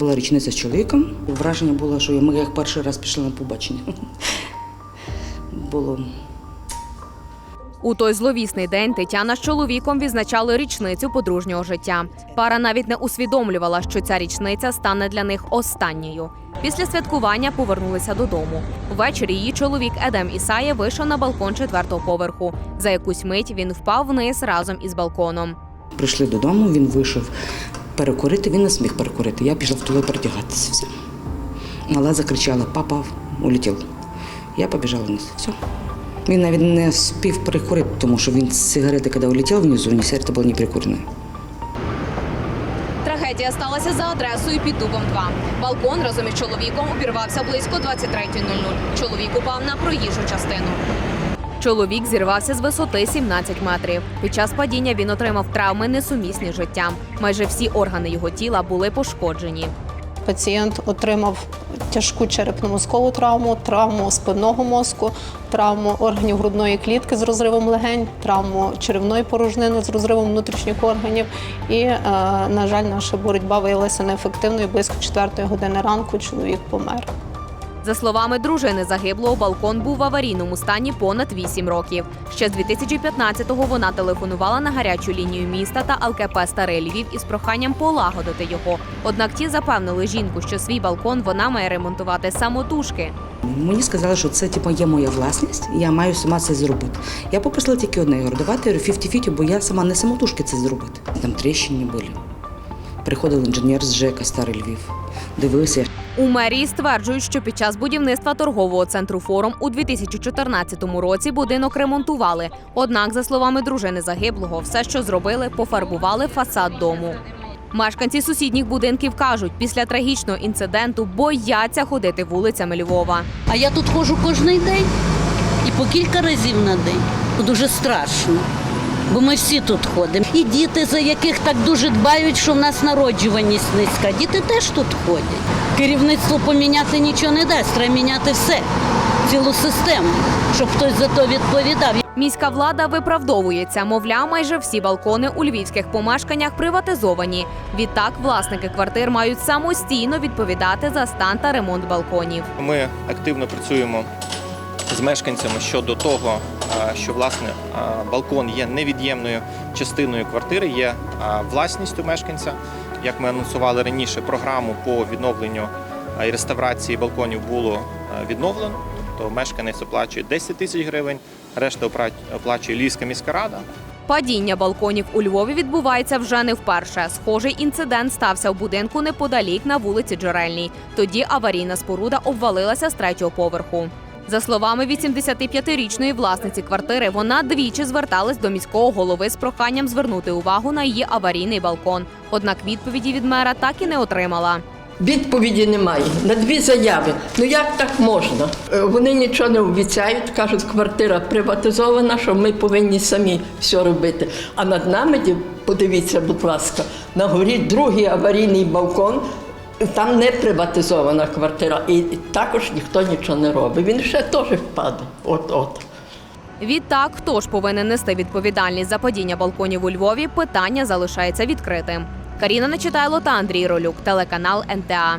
Була річниця з чоловіком. Враження було, що ми як перший раз пішли на побачення. Було У той зловісний день Тетяна з чоловіком відзначали річницю подружнього життя. Пара навіть не усвідомлювала, що ця річниця стане для них останньою. Після святкування повернулися додому. Ввечері її чоловік Едем Ісає вийшов на балкон четвертого поверху. За якусь мить він впав вниз разом із балконом. прийшли додому, він вийшов перекурити, він не зміг перекурити. Я пішла в туалет передягатися. Все. Мала закричала: папа улетів. Я побіжала вниз. Все. Він навіть не спів перекурити, тому що він з сигарети, коли улетів внизу, ні сигарета була не прикурена. Трагедія сталася за адресою під дубом 2. Балкон разом із чоловіком обірвався близько 23.00. Чоловік упав на проїжджу частину. Чоловік зірвався з висоти 17 метрів. Під час падіння він отримав травми несумісні з життям. Майже всі органи його тіла були пошкоджені. Пацієнт отримав тяжку черепно-мозкову травму, травму спинного мозку, травму органів грудної клітки з розривом легень, травму черевної порожнини з розривом внутрішніх органів. І, е, на жаль, наша боротьба виявилася неефективною. Близько 4 години ранку чоловік помер. За словами дружини загиблого, балкон був в аварійному стані понад 8 років. Ще з 2015-го вона телефонувала на гарячу лінію міста та ЛКП Старий Львів із проханням полагодити його. Однак ті запевнили жінку, що свій балкон вона має ремонтувати самотужки. Мені сказали, що це типу, є моя власність, і я маю сама це зробити. Я попросила тільки одне, говорю, 50-50, бо я сама не самотужки це зробити. Там тріщини були. Приходив інженер з ЖЕКа Старий Львів, дивився. У мерії стверджують, що під час будівництва торгового центру форум у 2014 році будинок ремонтували. Однак, за словами дружини загиблого, все, що зробили, пофарбували фасад дому. Мешканці сусідніх будинків кажуть, після трагічного інциденту бояться ходити вулицями Львова. А я тут ходжу кожен день і по кілька разів на день. Дуже страшно. Бо ми всі тут ходимо. І діти, за яких так дуже дбають, що в нас народжуваність низька. Діти теж тут ходять. Керівництво поміняти нічого не дасть, треба міняти все, цілу систему, щоб хтось за то відповідав. Міська влада виправдовується, мовляв, майже всі балкони у львівських помешканнях приватизовані. Відтак, власники квартир мають самостійно відповідати за стан та ремонт балконів. Ми активно працюємо з мешканцями щодо того, що власне балкон є невід'ємною частиною квартири, є власністю мешканця. Як ми анонсували раніше, програму по відновленню і реставрації балконів було відновлено. Тобто мешканець оплачує 10 тисяч гривень, решта оплачує Львівська міська рада. Падіння балконів у Львові відбувається вже не вперше. Схожий інцидент стався в будинку неподалік на вулиці Джерельній. Тоді аварійна споруда обвалилася з третього поверху. За словами 85-річної власниці квартири, вона двічі зверталась до міського голови з проханням звернути увагу на її аварійний балкон. Однак відповіді від мера так і не отримала. Відповіді немає на дві заяви. Ну як так можна? Е, Вони нічого не обіцяють, кажуть, квартира приватизована, що ми повинні самі все робити. А над нами, подивіться, будь ласка, на горі другий аварійний балкон. Там не приватизована квартира, і також ніхто нічого не робить. Він ще теж впаде. От-от. Відтак, хто ж повинен нести відповідальність за падіння балконів у Львові, питання залишається відкритим. Каріна Нечитайло та Андрій Ролюк, телеканал НТА.